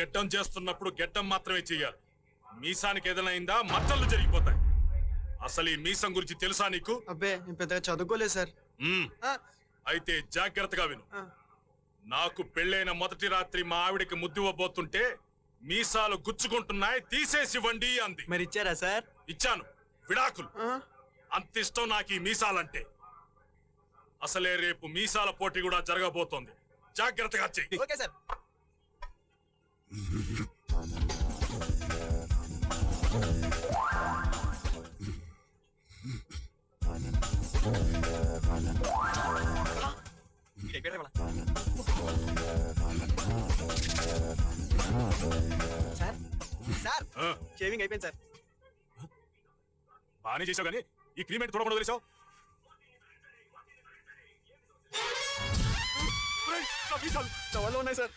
గెడ్డం చేస్తున్నప్పుడు గెడ్డం మాత్రమే చెయ్యాలి మీసానికి ఏదైనా అయిందా? మచ్చలు జరిగిపోతాయి. అసలు ఈ మీసం గురించి తెలుసా నీకు? అబ్బే నేను పెద్దగా చదువుకోలేదు సార్. మ్మ్. అయితే జాగ్రత్తగా విను. ఆ, నాకు పెళ్ళైన మొదటి రాత్రి మా ఆవిడకి ముద్దివ్వబోతుంటే మీసాలు గుచ్చుకుంటున్నాయి తీసేసివ్వండి అంది. మరి ఇచ్చారా సార్? ఇచ్చాను. విడాకులు. ఆ, అంత ఇష్టం నాకు ఈ మీసాలంటే. అసలే రేపు మీసాల పోటీ కూడా జరగబోతోంది. జాగ్రత్తగా చెయ్యి. Okay sir. Sir sir shaving అయిపోయింది సార్. బాగానే చేసావు కానీ ఈ క్రీమ్ ఏంటి చూడకుండా వదిలేసావు ఉన్నాయి సార్.